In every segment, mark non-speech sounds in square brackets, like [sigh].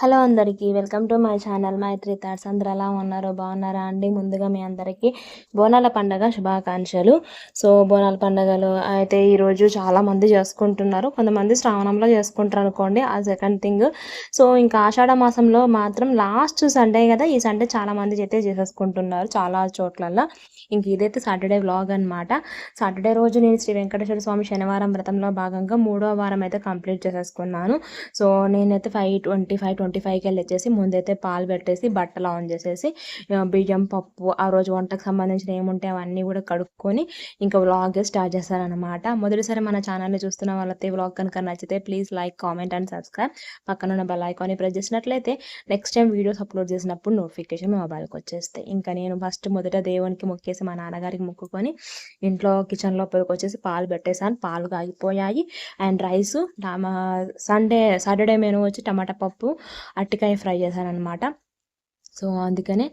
Hello అందరికీ welcome to my channel Maitri thoughts. అందరు ఎలా ఉన్నారు? బాగున్నారా అండి? ముందుగా మీ అందరికీ బోనాల పండగ శుభాకాంక్షలు. సో బోనాల పండగలు అయితే ఈరోజు చాలామంది చేసుకుంటున్నారు. కొంతమంది శ్రావణంలో చేసుకుంటారు అనుకోండి ఆ సెకండ్ థింగ్ సో ఇంకా ఆషాఢ మాసంలో మాత్రం లాస్ట్ సండే కదా ఈ సండే చాలామంది అయితే చేసేసుకుంటున్నారు చాలా చోట్లల్లో. ఇంక ఇదైతే సాటర్డే వ్లాగ్ అనమాట సాటర్డే రోజు నేను శ్రీ వెంకటేశ్వర స్వామి శనివారం వ్రతంలో భాగంగా మూడో వారం అయితే కంప్లీట్ చేసేసుకున్నాను. సో నేనైతే ఫైవ్ ట్వంటీ ఫైవ్ ట్వంటీ ఫైవ్కి వెళ్ళి వచ్చేసి ముందైతే పాలు పెట్టేసి బట్టలు ఆన్ చేసేసి బియ్యం పప్పు ఆ రోజు వంటకు సంబంధించిన ఏముంటే అవన్నీ కూడా కడుక్కొని ఇంకా వ్లాగ్ స్టార్ట్ చేస్తారనమాట మొదటిసారి మన ఛానల్ని చూస్తున్న వాళ్ళతే వ్లాగ్ కనుక నచ్చితే please like comment and subscribe. పక్కన ఉన్న బెల్ ఐకాన్ని ప్రెస్ చేసినట్లయితే నెక్స్ట్ టైం వీడియోస్ అప్లోడ్ చేసినప్పుడు నోటిఫికేషన్ మొబైల్కి వచ్చేస్తాయి. ఇంకా నేను ఫస్ట్ మొదట దేవునికి మొక్కేసి మా నాన్నగారికి మొక్కుకొని ఇంట్లో కిచెన్ లోపలికి వచ్చేసి పాలు పెట్టేసాను పాలు కాగిపోయాయి. And rice Sunday Saturday menu వచ్చి టమాటా పప్పు అరటికాయ ఫ్రై చేశాను అనమాట సో అందుకనే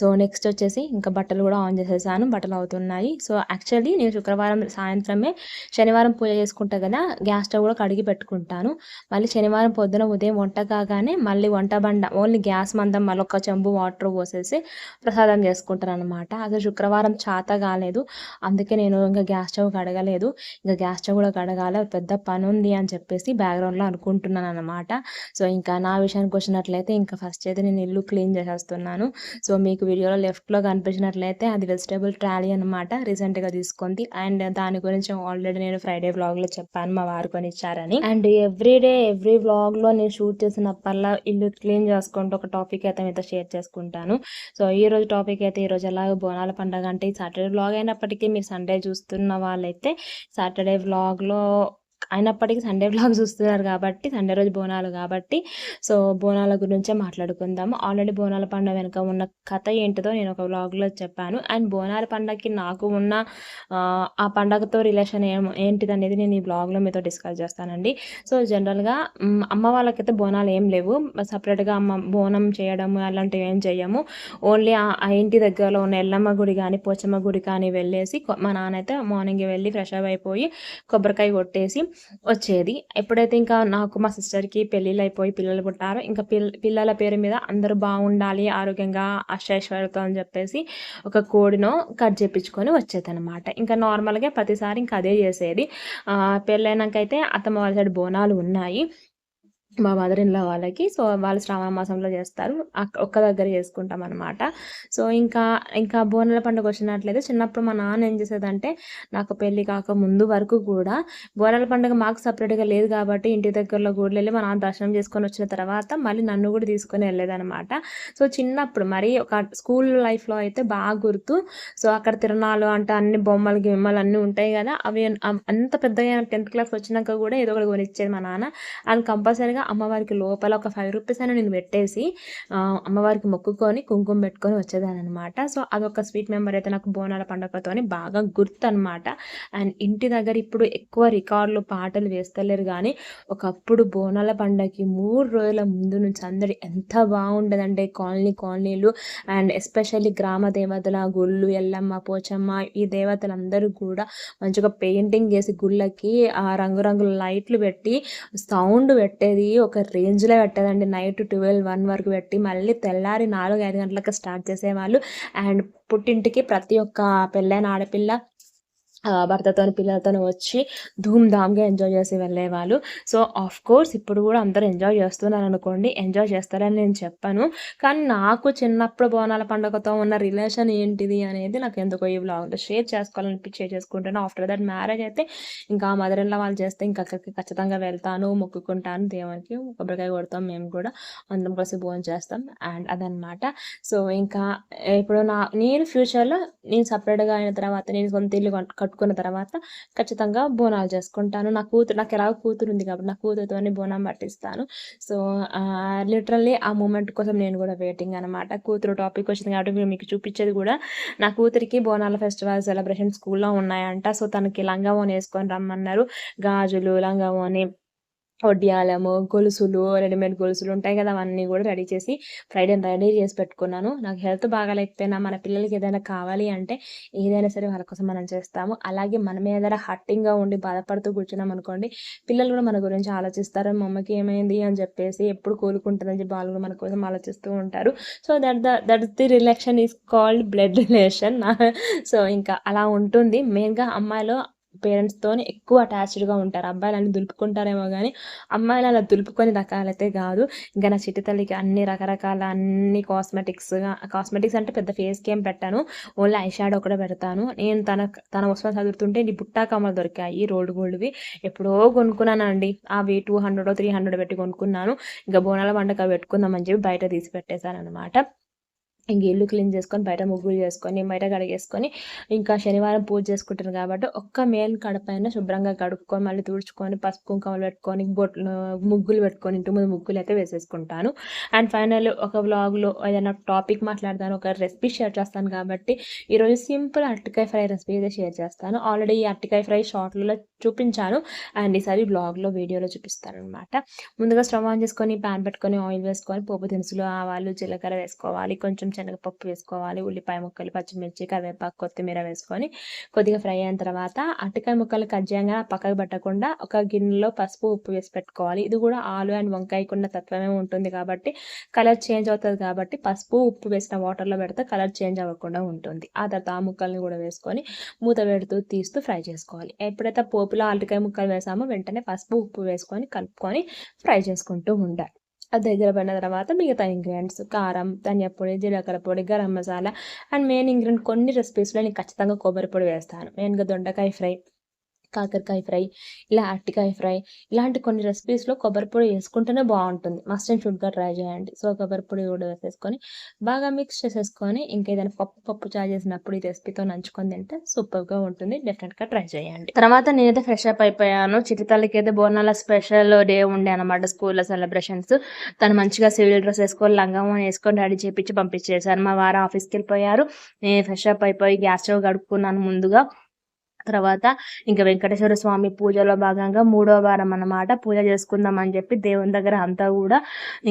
సో నెక్స్ట్ వచ్చేసి ఇంకా బట్టలు కూడా ఆన్ చేసేసాను. బట్టలు అవుతున్నాయి. సో యాక్చువల్లీ నేను శుక్రవారం సాయంత్రమే శనివారం పూజ చేసుకుంటా కదా గ్యాస్ స్టవ్ కూడా కడిగి పెట్టుకుంటాను. మళ్ళీ శనివారం పొద్దున ఉదయం వంట కాగానే మళ్ళీ వంట బండ ఓన్లీ గ్యాస్ మందం మళ్ళీ ఒక చెంబు వాటర్ పోసేసి ప్రసాదం చేసుకుంటాను అనమాట అసలు శుక్రవారం చాత కాలేదు. అందుకే నేను ఇంకా గ్యాస్ స్టవ్ కడగలేదు. ఇంకా గ్యాస్ స్టవ్ కూడా కడగాలి పెద్ద పని ఉంది అని చెప్పేసి బ్యాక్గ్రౌండ్లో అనుకుంటున్నాను అనమాట సో ఇంకా నా విషయానికి వచ్చినట్లయితే ఇంకా ఫస్ట్ అయితే నేను ఇల్లు క్లీన్ చేస్తాను చేసేస్తున్నాను. సో మీకు వీడియోలో లెఫ్ట్లో కనిపించినట్లయితే అది వెజిటేబుల్ ట్రాలీ అనమాట రీసెంట్గా తీసుకుంది. అండ్ దాని గురించి ఆల్రెడీ నేను ఫ్రైడే వ్లాగ్లో చెప్పాను మా వారు కొని ఇచ్చారని అండ్ ఎవ్రీ డే ఎవ్రీ వ్లాగ్లో నేను షూట్ చేసినప్పల్లా ఇల్లు క్లీన్ చేసుకుంటూ ఒక టాపిక్ అయితే మీతో షేర్ చేసుకుంటాను. సో ఈ రోజు టాపిక్ అయితే ఈ రోజు ఎలాగో బోనాల పండుగ అంటే సాటర్డే వ్లాగ్ అయినప్పటికీ మీరు సండే చూస్తున్న వాళ్ళైతే సాటర్డే వ్లాగ్లో అయినప్పటికీ సండే బ్లాగ్ చూస్తున్నారు కాబట్టి సండే రోజు బోనాలు కాబట్టి. సో బోనాల గురించే మాట్లాడుకుందాము. ఆల్రెడీ బోనాల పండుగ వెనుక ఉన్న కథ ఏంటిదో నేను ఒక బ్లాగ్లో చెప్పాను. అండ్ బోనాల పండగకి నాకు ఉన్న ఆ పండగతో రిలేషన్ ఏంటిది అనేది నేను ఈ బ్లాగ్లో మీతో డిస్కస్ చేస్తానండి. సో జనరల్గా అమ్మ వాళ్ళకైతే బోనాలు ఏం లేవు. సపరేట్గా అమ్మ బోనం చేయడము అలాంటివి ఏం చేయము ఓన్లీ ఆ ఇంటి దగ్గరలో ఉన్న ఎల్లమ్మ గుడి కానీ పోచమ్మ గుడి కానీ వెళ్ళేసి మా నాన్న అయితే మార్నింగ్ వెళ్ళి ఫ్రెష్ అప్ అయిపోయి కొబ్బరికాయ కొట్టేసి వచ్చేది. ఎప్పుడైతే ఇంకా నాకు మా సిస్టర్కి పెళ్ళిళ్ళు అయిపోయి పిల్లలు పుట్టారో ఇంకా పిల్లల పేరు మీద అందరూ బాగుండాలి ఆరోగ్యంగా అష్టైశ్వర్యతో అని చెప్పేసి ఒక కోడినో కట్ చేపించుకొని వచ్చేది అనమాట ఇంకా నార్మల్గా ప్రతిసారి ఇంకా అదే చేసేది. పెళ్ళైనాకైతే అత్తమ్మ వాళ్ళ సైడ్ బోనాలు ఉన్నాయి. మా మదర్ ఇన్లా వాళ్ళకి. సో వాళ్ళు శ్రావణ మాసంలో చేస్తారు. ఒక్క దగ్గర చేసుకుంటాం అనమాట సో ఇంకా ఇంకా బోనాల పండుగ వచ్చినట్లయితే చిన్నప్పుడు మా నాన్న ఏం చేసేదంటే నాకు పెళ్ళి కాక ముందు వరకు కూడా బోనాల పండుగ మాకు సపరేట్గా లేదు కాబట్టి ఇంటి దగ్గరలో గుడిలో వెళ్ళి మా నాన్న దర్శనం చేసుకొని వచ్చిన తర్వాత మళ్ళీ నన్ను కూడా తీసుకొని వెళ్ళేదనమాట సో చిన్నప్పుడు మరి ఒక స్కూల్ లైఫ్లో అయితే బాగా గుర్తు. సో అక్కడ తిరణాలు అంటే అన్ని బొమ్మలు గిమ్మలు అన్నీ ఉంటాయి కదా అవి అంత పెద్దగా టెన్త్ క్లాస్ వచ్చినాక కూడా ఏదో ఒకటి కొనిచ్చేది మా నాన్న. అండ్ కంపల్సరీగా అమ్మవారికి లోపల ఒక ఫైవ్ రూపీస్ అని నేను పెట్టేసి అమ్మవారికి మొక్కుకొని కుంకుమ పెట్టుకొని వచ్చేదాని అనమాట సో అదొక స్వీట్ మెమరీ అయితే నాకు బోనాల పండుగతో బాగా గుర్తు అనమాట అండ్ ఇంటి దగ్గర ఇప్పుడు ఎక్కువ రికార్డులు పాటలు వేస్తలేరు కానీ ఒకప్పుడు బోనాల పండగకి మూడు రోజుల ముందు నుంచి అందరి ఎంత బాగుండదంటే కాలనీ కాలనీలు. అండ్ ఎస్పెషల్లీ గ్రామ దేవతల గుళ్ళు ఎల్లమ్మ పోచమ్మ ఈ దేవతలందరూ కూడా మంచిగా పెయింటింగ్ చేసి గుళ్ళకి ఆ రంగురంగుల లైట్లు పెట్టి సౌండ్ పెట్టేది. ఒక రేంజ్లో పెట్టదండి. నైట్ ట్వెల్వ్ వన్ వరకు పెట్టి మళ్ళీ తెల్లారి నాలుగు ఐదు గంటలకు స్టార్ట్ చేసేవాళ్ళు. అండ్ పుట్టింటికి ప్రతి ఒక్క పెళ్ళైన ఆడపిల్ల భర్తతోని పిల్లలతోని వచ్చి ధూమ్ధామ్గా ఎంజాయ్ చేసి వెళ్ళేవాళ్ళు సో ఆఫ్ కోర్స్ ఇప్పుడు కూడా అందరూ ఎంజాయ్ చేస్తున్నారు అనుకోండి ఎంజాయ్ చేస్తారని నేను చెప్పాను. కానీ నాకు చిన్నప్పుడు బోనాల పండుగతో ఉన్న రిలేషన్ ఏంటిది అనేది నాకు ఎందుకో ఈ బ్లాగ్లో షేర్ చేసుకోవాలని షేర్ చేసుకుంటాను. ఆఫ్టర్ దట్ మ్యారేజ్ అయితే ఇంకా మదర్ వాళ్ళు చేస్తే ఇంకా అక్కడికి ఖచ్చితంగా వెళ్తాను మొక్కుకుంటాను. దేవునికి కొబ్బరికాయ కొడతాం మేము కూడా. అందరం కలిసి భోజనం చేస్తాం అండ్ అదనమాట సో ఇంకా ఇప్పుడు నా నేను ఫ్యూచర్లో నేను సపరేట్గా అయిన తర్వాత నేను సొంత ఇల్లు కట్టు కట్టుకున్న తర్వాత ఖచ్చితంగా బోనాలు చేసుకుంటాను. నా కూతురు నాకు ఎలా కూతురు ఉంది కాబట్టి నా కూతురుతోనే బోనం పట్టిస్తాను. సో లిటరల్లీ ఆ మూమెంట్ కోసం నేను కూడా వెయిటింగ్ అనమాట కూతురు టాపిక్ వచ్చింది కాబట్టి మీకు చూపించేది కూడా నా కూతురికి బోనాల ఫెస్టివల్ సెలబ్రేషన్ స్కూల్లో ఉన్నాయంట. సో తనకి లంగావోని వేసుకొని రమ్మన్నారు. గాజులు లంగావోని వడ్డియాలము గొలుసులు రెడీమేడ్ గొలుసులు ఉంటాయి కదా అవన్నీ కూడా రెడీ చేసి ఫ్రైడే రెడీ చేసి పెట్టుకున్నాను. నాకు హెల్త్ బాగాలేకపోయినా మన పిల్లలకి ఏదైనా కావాలి అంటే ఏదైనా సరే వాళ్ళ కోసం మనం చేస్తాము. అలాగే మనం ఏదైనా హట్టింగ్గా ఉండి బాధపడుతూ కూర్చున్నాం అనుకోండి పిల్లలు కూడా మన గురించి ఆలోచిస్తారు. మా అమ్మకి ఏమైంది అని చెప్పేసి ఎప్పుడు కోలుకుంటుందని చెప్పి వాళ్ళు కూడా మన కోసం ఆలోచిస్తూ ఉంటారు. So that the that the relation is called blood relation. [laughs] So ఇంకా అలా ఉంటుంది. మెయిన్గా అమ్మాయిలో పేరెంట్స్తో ఎక్కువ అటాచ్డ్గా ఉంటారు. అబ్బాయిలు అన్ని దులుపుకుంటారేమో కానీ అమ్మాయిలు అలా దులుపుకొని రకాలైతే కాదు. ఇంకా నా చిట్టి తల్లికి అన్ని రకరకాల అన్ని కాస్మెటిక్స్గా కాస్మెటిక్స్ అంటే పెద్ద ఫేస్కి ఏం పెట్టాను. ఓన్లీ ఐ షాడో ఒకటే పెడతాను. నేను తన తన వస్తువు చదువుతుంటే నీ బుట్టా కమ్మలు దొరికాయి రోడ్ గోల్డ్వి ఎప్పుడో కొనుక్కున్నానండి. అవి టూ హండ్రెడ్ త్రీ హండ్రెడ్ పెట్టి కొనుక్కున్నాను. ఇంకా బోనాల పండుగ పెట్టుకుందామని చెప్పి బయట తీసి పెట్టేశాను అనమాట ఇంక ఇల్లు క్లీన్ చేసుకొని బయట ముగ్గులు చేసుకొని బయట కడిగేసుకొని ఇంకా శనివారం పూజ చేసుకుంటారు కాబట్టి ఒక్క మేల్ కడపైన శుభ్రంగా కడుక్కొని మళ్ళీ తుడుచుకొని పసుపు కుంకుమలు పెట్టుకొని బొట్లు ముగ్గులు పెట్టుకొని ఇంటి ముందు ముగ్గులు అయితే వేసేసుకుంటాను. అండ్ ఫైనల్ ఒక వ్లాగ్లో ఏదైనా టాపిక్ మాట్లాడతాను ఒక రెసిపీ షేర్ చేస్తాను కాబట్టి ఈరోజు సింపుల్ అరటికాయ ఫ్రై రెసిపీ అయితే షేర్ చేస్తాను. ఆల్రెడీ ఈ అరటికాయ ఫ్రై షార్ట్లలో చూపించాను అండ్ ఈసారి బ్లాగ్లో వీడియోలో చూపిస్తాను అనమాట ముందుగా స్టవ్ ఆన్ చేసుకొని ప్యాన్ పెట్టుకొని ఆయిల్ వేసుకొని పోపు దినుసులు ఆవాలు జీలకర్ర వేసుకోవాలి. కొంచెం శనగపప్పు వేసుకోవాలి ఉల్లిపాయ ముక్కలు పచ్చిమిర్చి కరివేపాకు కొత్తిమీర వేసుకొని కొద్దిగా ఫ్రై అయిన తర్వాత అరటికాయ ముక్కలు కట్ పక్కకు పెట్టకుండా ఒక గిన్నెలో పసుపు ఉప్పు వేసి పెట్టుకోవాలి. ఇది కూడా ఆలు అండ్ వంకాయకున్న తత్వమే ఉంటుంది కాబట్టి కలర్ చేంజ్ అవుతుంది కాబట్టి పసుపు ఉప్పు వేసిన వాటర్లో పెడితే కలర్ చేంజ్ అవ్వకుండా ఉంటుంది. ఆ తర్వాత ఆ ముక్కల్ని కూడా వేసుకొని మూత పెడుతూ తీస్తూ ఫ్రై చేసుకోవాలి. ఎప్పుడైతే పోపులో అరటికాయ ముక్కలు వేసామో వెంటనే పసుపు ఉప్పు వేసుకొని కలుపుకొని ఫ్రై చేసుకుంటూ ఉండాలి. అది దగ్గర పడిన తర్వాత మిగతా ఇంగ్రీడియంట్స్ కారం ధనియా పొడి జీలకర్ర పొడి garam masala and main ingredient కొన్ని రెసిపీస్లో నేను ఖచ్చితంగా కొబ్బరి పొడి వేస్తాను. మెయిన్గా దొండకాయ ఫ్రై. కాకరకాయ ఫ్రై ఇలా అరటికాయ ఫ్రై ఇలాంటి కొన్ని రెసిపీస్లో కొబ్బరి పొడి వేసుకుంటేనే బాగుంటుంది. మస్ట్ అండ్ షుడ్గా ట్రై చేయండి. సో కొబ్బరి పొడి కూడా వేసేసుకొని బాగా మిక్స్ చేసేసుకొని ఇంకేదైనా పప్పు పప్పు చాయ్ చేసినప్పుడు ఈ రెసిపీతో నంచుకొని తింటే సూపర్గా ఉంటుంది. డెఫినెట్గా ట్రై చేయండి. తర్వాత నేనైతే ఫ్రెష్ అప్ అయిపోయాను. చిటితల్లికి అయితే బోనాల స్పెషల్ డే ఉండే అనమాట స్కూల్లో సెలబ్రేషన్స్ తను మంచిగా సివిల్ డ్రెస్ వేసుకొని లంగం వేసుకొని రెడీ చేపించి పంపించేశాను మా వారు ఆఫీస్కి వెళ్ళిపోయారు. నేను ఫ్రెష్ అప్ అయిపోయి గ్యాస్ స్టవ్ గడుపుకున్నాను ముందుగా. తర్వాత ఇంకా వెంకటేశ్వర స్వామి పూజలో భాగంగా మూడో వారం అన్నమాట. పూజ చేసుకుందాం అని చెప్పి దేవుని దగ్గర అంతా కూడా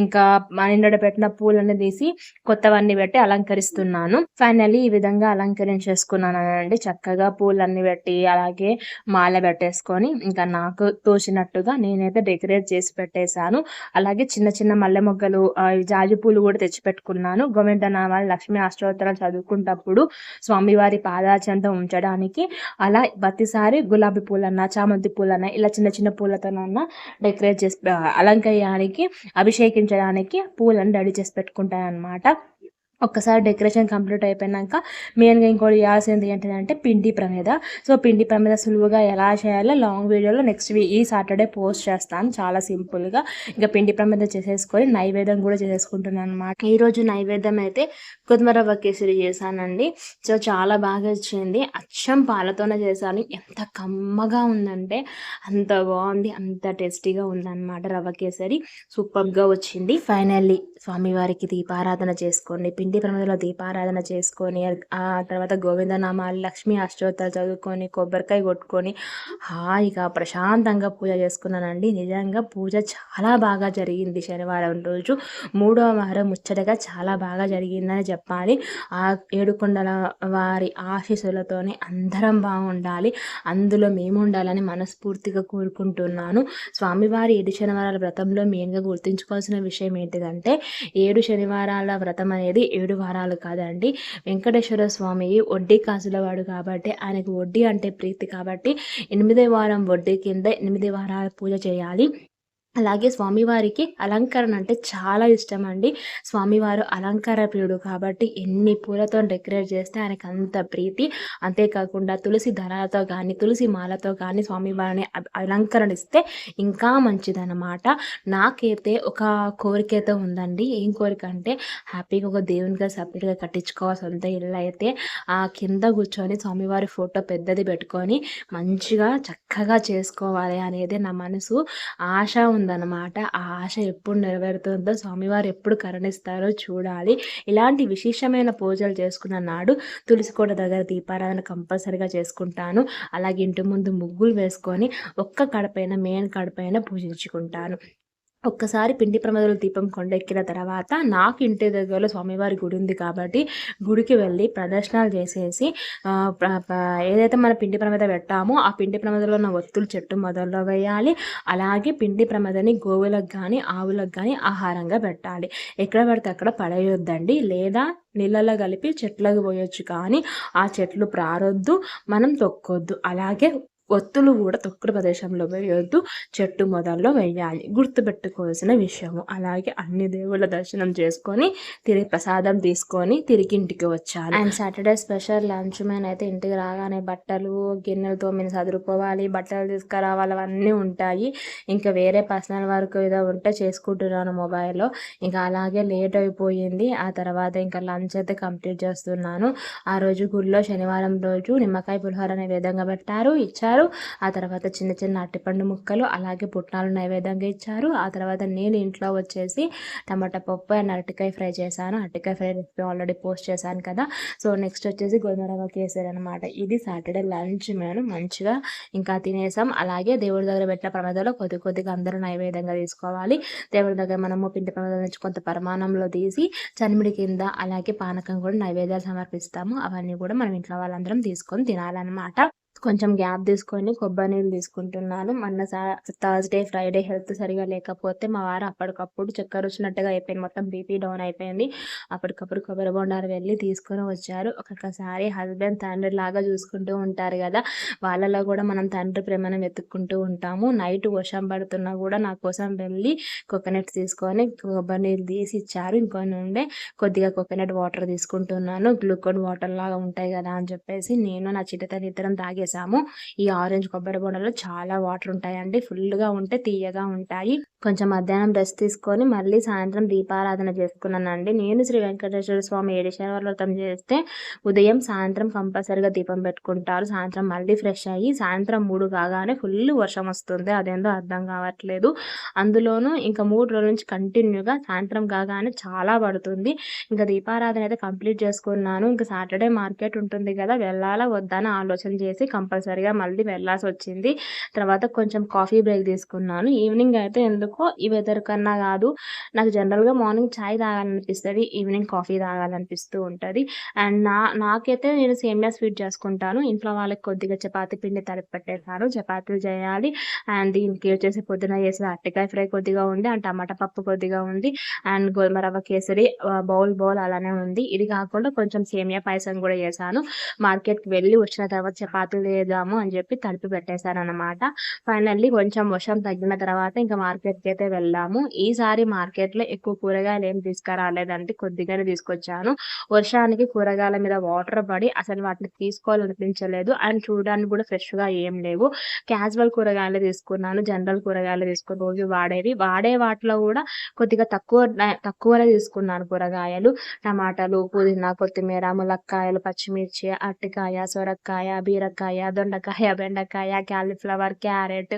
ఇంకా నిండడ పెట్టిన పూలన్నీ తీసి కొత్తవన్నీ పెట్టి అలంకరిస్తున్నాను. ఫైనలీ ఈ విధంగా అలంకరించేసుకున్నాను అండి చక్కగా పూలన్నీ పెట్టి అలాగే మాల పెట్టేసుకొని ఇంకా నాకు తోచినట్టుగా నేనైతే డెకరేట్ చేసి పెట్టేశాను. అలాగే చిన్న చిన్న మల్లె మొగ్గలు జాజి పూలు కూడా తెచ్చి పెట్టుకున్నాను గోవింద నామాలు లక్ష్మీ అష్టోత్తరాలు చదువుకుంటప్పుడు స్వామివారి పాదాచంత ఉంచడానికి అలా ప్రతిసారి గులాబీ పూలన్నా చామంతి పూలన్నా ఇలా చిన్న చిన్న పూలతోనన్నా డెకరేట్ చేసి అలంకరించడానికి అభిషేకించడానికి పూలను రెడీ చేసి పెట్టుకుంటాను అనమాట ఒక్కసారి డెకరేషన్ కంప్లీట్ అయిపోయినాక మెయిన్గా ఇంకోటి చేయాల్సింది ఏంటంటే పిండి ప్రమేద. సో పిండి ప్రమేద సులువుగా ఎలా చేయాలో లాంగ్ వీడియోలో నెక్స్ట్ వీక్ ఈ సాటర్డే పోస్ట్ చేస్తాను. చాలా సింపుల్గా ఇంకా పిండి ప్రమేద చేసేసుకొని నైవేద్యం కూడా చేసేసుకుంటున్నాను అనమాట ఈరోజు నైవేద్యం అయితే కుదుమరవ్వ కేసరి చేశానండి. సో చాలా బాగా వచ్చింది. అచ్చం పాలతోనే చేశాను. ఎంత కమ్మగా ఉందంటే అంత బాగుంది. అంత టేస్టీగా ఉందన్నమాట రవ్వ కేసరి. సూపర్గా వచ్చింది. ఫైనల్లీ స్వామివారికి దీపారాధన చేసుకోండి. పిండి ప్రమదలో దీపారాధన చేసుకొని ఆ తర్వాత గోవిందనామాలు లక్ష్మీ అష్టోత్తరాలు చదువుకొని కొబ్బరికాయ కొట్టుకొని హాయిగా ప్రశాంతంగా పూజ చేసుకున్నానండి. నిజంగా పూజ చాలా బాగా జరిగింది శనివారం రోజు. మూడవ వారం ముచ్చటగా చాలా బాగా జరిగిందని చెప్పాలి. ఆ ఏడుకొండల వారి ఆశీస్సులతోనే అందరం బాగుండాలి. అందులో మేము ఉండాలని మనస్ఫూర్తిగా కోరుకుంటున్నాను. స్వామివారి ఏడు శనివారాల వ్రతంలో మెయిన్గా గుర్తుంచుకోవాల్సిన విషయం ఏంటిదంటే ఏడు శనివారాల వ్రతం అనేది ఏడు వారాలు కాదండి. వెంకటేశ్వర స్వామి వడ్డీ కాసులవాడు కాబట్టి ఆయనకు వడ్డీ అంటే ప్రీతి కాబట్టి ఎనిమిదే వారం వడ్డీ కింద ఎనిమిది వారాలు పూజ చేయాలి. అలాగే స్వామివారికి అలంకరణ అంటే చాలా ఇష్టం అండి స్వామివారు అలంకార ప్రియుడు కాబట్టి ఎన్ని పూలతో డెకరేట్ చేస్తే ఆయనకు అంత ప్రీతి. అంతేకాకుండా తులసి ధనాలతో కానీ తులసి మాలతో కానీ స్వామివారిని అలంకరణ ఇస్తే ఇంకా మంచిదన్నమాట. నాకైతే ఒక కోరిక అయితే ఉందండి. ఏం కోరిక అంటే హ్యాపీగా ఒక దేవునిగా సపరేట్గా కట్టించుకోవాలి సొంత ఇల్లు అయితే ఆ కింద కూర్చొని స్వామివారి ఫోటో పెద్దది పెట్టుకొని మంచిగా చక్కగా చేసుకోవాలి అనేది నా మనసు. ఆశ ఉంది. ఉందన్నమాట ఆ ఆశ ఎప్పుడు నెరవేరుతుందో స్వామివారు ఎప్పుడు కరుణిస్తారో చూడాలి. ఇలాంటి విశేషమైన పూజలు చేసుకున్న నాడు తులసికోట దగ్గర దీపారాధన కంపల్సరిగా చేసుకుంటాను. అలాగే ఇంటి ముందు ముగ్గులు వేసుకొని ఒక్క కడపైన మెయిన్ కడపైన పూజించుకుంటాను. ఒక్కసారి పిండి ప్రమదల దీపం కొండెక్కిన తర్వాత నాకు ఇంటి దగ్గరలో స్వామివారి గుడి ఉంది కాబట్టి గుడికి వెళ్ళి ప్రదర్శనలు చేసేసి ఏదైతే మన పిండి ప్రమద పెట్టామో ఆ పిండి ప్రమదలో ఉన్న ఒత్తులు చెట్టు మొదల్లో వేయాలి. అలాగే పిండి ప్రమదని గోవులకు కానీ ఆవులకు కానీ ఆహారంగా పెట్టాలి. ఎక్కడ పడితే అక్కడ పడేయొద్దండి. లేదా నీళ్ళలో కలిపి చెట్లకు పోయొచ్చు కానీ ఆ చెట్లు ప్రారొద్దు మనం తొక్కొద్దు. అలాగే ఒత్తులు కూడా తొక్కుడు ప్రదేశంలో వేయొద్దు చెట్టు మొదల్లో వేయాలి. గుర్తుపెట్టుకోవాల్సిన విషయము. అలాగే అన్ని దేవుళ్ళ దర్శనం చేసుకొని తిరిగి ప్రసాదం తీసుకొని తిరిగి ఇంటికి వచ్చాను and Saturday special lunch man అయితే ఇంటికి రాగానే బట్టలు గిన్నెలతో మీరు చదువుకోవాలి బట్టలు తీసుకురావాలి. అవన్నీ ఉంటాయి. ఇంకా వేరే పర్సనల్ వర్క్ ఏదో ఉంటే చేసుకుంటున్నాను మొబైల్లో. ఇంకా అలాగే లేట్ అయిపోయింది. ఆ తర్వాత ఇంకా లంచ్ అయితే కంప్లీట్ చేస్తున్నాను. ఆ రోజు గుడిలో శనివారం రోజు నిమ్మకాయ పులిహోర అనే విధంగా పెట్టారు. ఇచ్చారు. ఇచ్చారు. ఆ తర్వాత చిన్న చిన్న అరటిపండు ముక్కలు అలాగే పుట్నాలు నైవేద్యంగా ఇచ్చారు. ఆ తర్వాత నేను ఇంట్లో వచ్చేసి టమాటా పప్పు అండ్ అరటికాయ ఫ్రై చేశాను. అరటికాయ ఫ్రై రెసిపీ ఆల్రెడీ పోస్ట్ చేశాను కదా. సో నెక్స్ట్ వచ్చేసి గోధుమ రవ్వ కేసరి అనమాట ఇది సాటర్డే లంచ్ మేము మంచిగా ఇంకా తినేసాం. అలాగే దేవుడి దగ్గర పెట్టిన ప్రమాదంలో కొద్ది కొద్దిగా అందరూ నైవేద్యంగా తీసుకోవాలి. దేవుడి దగ్గర మనము పిండి ప్రమాదం నుంచి కొంత పరిమాణంలో తీసి చనిమిడి కింద అలాగే పానకం కూడా నైవేద్యాలు సమర్పిస్తాము. అవన్నీ కూడా మనం ఇంట్లో వాళ్ళందరం తీసుకొని తినాలన్నమాట. కొంచెం గ్యాప్ తీసుకొని కొబ్బరి నీళ్ళు తీసుకుంటున్నాను. మొన్న థర్స్డే ఫ్రైడే హెల్త్ సరిగా లేకపోతే మా వారు అప్పటికప్పుడు చక్కెర వచ్చినట్టుగా అయిపోయింది. మొత్తం బీపీ డౌన్ అయిపోయింది. అప్పటికప్పుడు కొబ్బరి బొండాలు వెళ్ళి తీసుకొని వచ్చారు. ఒక్కొక్కసారి హస్బెండ్ తండ్రి లాగా చూసుకుంటూ ఉంటారు కదా. వాళ్ళలో కూడా మనం తండ్రి ప్రేమను వెతుక్కుంటూ ఉంటాము. నైట్ వర్షం పడుతున్నా కూడా నా కోసం వెళ్ళి కోకోనట్ తీసుకొని కొబ్బరి నీళ్ళు తీసి ఇచ్చారు. ఇంకో నుండే కొద్దిగా కోకోనట్ వాటర్ తీసుకుంటున్నాను. గ్లూకోన్ వాటర్ లాగా ఉంటాయి కదా అని చెప్పేసి నేను నా చిట్టతని ఇద్దరం తాగేసి చేసాము. ఈ ఆరెంజ్ కొబ్బరి బొండలో చాలా వాటర్ ఉంటాయండి. ఫుల్గా ఉంటే తీయగా ఉంటాయి. కొంచెం మధ్యాహ్నం రెస్ట్ తీసుకొని మళ్ళీ సాయంత్రం దీపారాధన చేసుకున్నానండి. నేను శ్రీ వెంకటేశ్వర స్వామి ఏడేశ్వర వ్రతం చేస్తే ఉదయం సాయంత్రం కంపల్సరిగా దీపం పెట్టుకుంటారు. సాయంత్రం మళ్ళీ ఫ్రెష్ అయ్యి సాయంత్రం మూడు కాగానే ఫుల్ వర్షం వస్తుంది. అదేందో అర్థం కావట్లేదు. అందులోనూ ఇంకా మూడు రోజుల నుంచి కంటిన్యూగా సాయంత్రం కాగానే చాలా పడుతుంది. ఇంకా దీపారాధన అయితే కంప్లీట్ చేసుకున్నాను. ఇంకా సాటర్డే మార్కెట్ ఉంటుంది కదా వెళ్ళాలా వద్దని ఆలోచన చేసి కంపల్సరీగా మళ్ళీ వెళ్ళాల్సి వచ్చింది. తర్వాత కొంచెం కాఫీ బ్రేక్ తీసుకున్నాను. ఈవినింగ్ అయితే ఎందుకు ఈ వెదర్ కన్నా కాదు. నాకు జనరల్గా మార్నింగ్ చాయ్ తాగాలనిపిస్తుంది ఈవినింగ్ కాఫీ తాగాలనిపిస్తూ ఉంటుంది. అండ్ నా నాకైతే నేను సేమియా స్వీట్ చేసుకుంటాను. ఇంట్లో వాళ్ళకి కొద్దిగా చపాతీ పిండి తడిపి చపాతీలు చేయాలి. అండ్ దీనికి వచ్చేసి పొద్దున చేసిన అరటికాయ ఫ్రై కొద్దిగా ఉంది. అండ్ టమాటా పప్పు కొద్దిగా ఉంది. అండ్ గోధుమ రవ్వ కేసరి బౌల్ బౌల్ అలానే ఉంది. ఇది కాకుండా కొంచెం సేమియా పాయసం కూడా చేశాను. మార్కెట్కి వెళ్ళి వచ్చిన తర్వాత చపాతీలు వేద్దాము అని చెప్పి తడిపి పెట్టేశాను అనమాట ఫైనల్లీ కొంచెం వర్షం తగ్గిన తర్వాత ఇంకా మార్కెట్ మార్కెట్కి అయితే వెళ్ళాము. ఈసారి మార్కెట్లో ఎక్కువ కూరగాయలు ఏం తీసుకురాలేదంటే కొద్దిగానే తీసుకొచ్చాను. వర్షానికి కూరగాయల మీద వాటర్ పడి అసలు వాటిని తీసుకోవాలనిపించలేదు. అండ్ చూడడానికి కూడా ఫ్రెష్గా ఏం లేవు. క్యాజువల్ కూరగాయలు తీసుకున్నాను. జనరల్ కూరగాయలు తీసుకుని రోజు వాడేవి. వాడే వాటిలో కూడా కొద్దిగా తక్కువ తక్కువనే తీసుకున్నాను కూరగాయలు. టమాటాలు పుదీనా కొత్తిమీర ములక్కాయలు పచ్చిమిర్చి అరటికాయ సొరకాయ బీరకాయ దొండకాయ బెండకాయ క్యాలీఫ్లవర్ క్యారెట్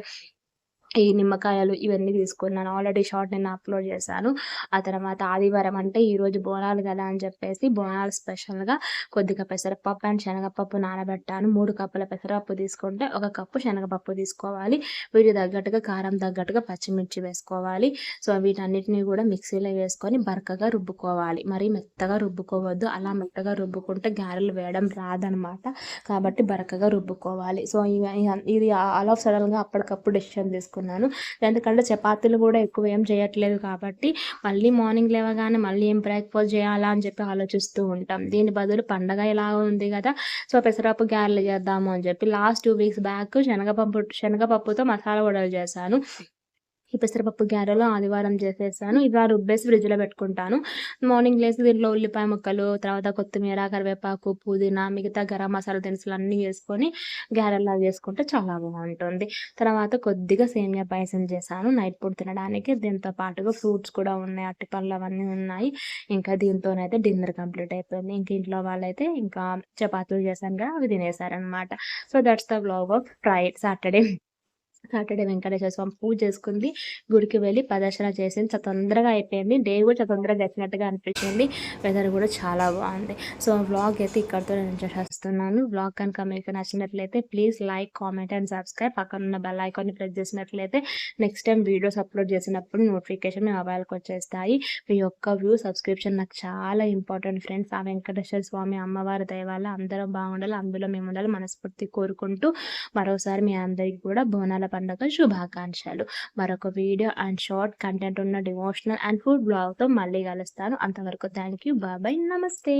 ఈ నిమ్మకాయలు ఇవన్నీ తీసుకున్నాను. ఆల్రెడీ షార్ట్ నేను అప్లోడ్ చేశాను. ఆ తర్వాత ఆదివారం అంటే ఈరోజు బోనాలు కదా అని చెప్పేసి బోనాలు స్పెషల్గా కొద్దిగా పెసరపప్పు అండ్ శనగపప్పు నానబెట్టాను. మూడు కప్పుల పెసరపప్పు తీసుకుంటే ఒక కప్పు శనగపప్పు తీసుకోవాలి. వీటి తగ్గట్టుగా కారం తగ్గట్టుగా పచ్చిమిర్చి వేసుకోవాలి. సో వీటన్నిటిని కూడా మిక్సీలో వేసుకొని బరకగా రుబ్బుకోవాలి. మరీ మెత్తగా రుబ్బుకోవద్దు. అలా మెత్తగా రుబ్బుకుంటే గారెలు వేయడం రాదనమాట. కాబట్టి బరకగా రుబ్బుకోవాలి. సో ఇది ఆల్ ఆఫ్ సడన్గా అప్పటికప్పుడు డెసిషన్ తీసుకోవాలి చేసుకున్నాను. ఎందుకంటే చపాతీలు కూడా ఎక్కువ ఏం చేయట్లేదు కాబట్టి మళ్ళీ మార్నింగ్ లేవగానే మళ్ళీ ఏం బ్రేక్ఫాస్ట్ చేయాలా అని చెప్పి ఆలోచిస్తూ ఉంటాం. దీని బదులు పండగ ఇలా ఉంది కదా సో పెసరపప్పు గారెలు చేద్దాము అని చెప్పి లాస్ట్ టూ వీక్స్ బ్యాక్ శనగపప్పు శనగపప్పుతో మసాలా వడలు చేశాను. ఈ పెసరపప్పు గ్యారెలో ఆదివారం చేసేసాను. ఇలా రుబ్బేసి ఫ్రిడ్జ్లో పెట్టుకుంటాను. మార్నింగ్ లేసి దీంట్లో ఉల్లిపాయ ముక్కలు తర్వాత కొత్తిమీర కరివేపాకు పుదీనా మిగతా గరం మసాలా దినుసులు అన్నీ వేసుకొని గ్యారెల్లా చేసుకుంటే చాలా బాగుంటుంది. తర్వాత కొద్దిగా సేమియా పాయసం చేశాను. నైట్ పూట తినడానికి దీంతో పాటుగా ఫ్రూట్స్ కూడా ఉన్నాయి. అట్టిపళ్ళు అవన్నీ ఉన్నాయి. ఇంకా దీంతోనైతే డిన్నర్ కంప్లీట్ అయిపోయింది. ఇంక ఇంట్లో వాళ్ళైతే ఇంకా చపాతీలు చేశాను కదా అవి తినేసారనమాట so that's the blog of fried Saturday Saturday Venkateswara Swamy పూజ చేసుకుంది. గుడికి వెళ్ళి ప్రదర్శన చేసింది. చాలా తొందరగా అయిపోయింది. డే కూడా చాలా తొందరగా గడిచినట్టుగా అనిపించింది. వెదర్ కూడా చాలా బాగుంది. సో వ్లాగ్ అయితే ఇక్కడితో నేను చేస్తున్నాను. వ్లాగ్ కనుక మీకు నచ్చినట్లయితే please like comment and subscribe పక్కన ఉన్న బెల్ ఐకాన్ని ప్రెస్ చేసినట్లయితే నెక్స్ట్ టైం వీడియోస్ అప్లోడ్ చేసినప్పుడు నోటిఫికేషన్ మీ మొబైల్కి వచ్చేస్తాయి. మీ యొక్క వ్యూ సబ్స్క్రిప్షన్ నాకు చాలా ఇంపార్టెంట్ ఫ్రెండ్స్ ఆ వెంకటేశ్వర స్వామి అమ్మవారి దయ అందరం బాగుండాలి. అందులో మేము ఉండాలి మనస్ఫూర్తి కోరుకుంటూ మరోసారి మీ అందరికీ కూడా బోనాల పండుగ శుభాకాంక్షలు. మరొక వీడియో అండ్ షార్ట్ కంటెంట్ ఉన్న డివోషనల్ అండ్ ఫుడ్ బ్లాగ్తో మళ్ళీ కలుస్తాను. అంతవరకు థ్యాంక్ యూ బాబాయ్ నమస్తే.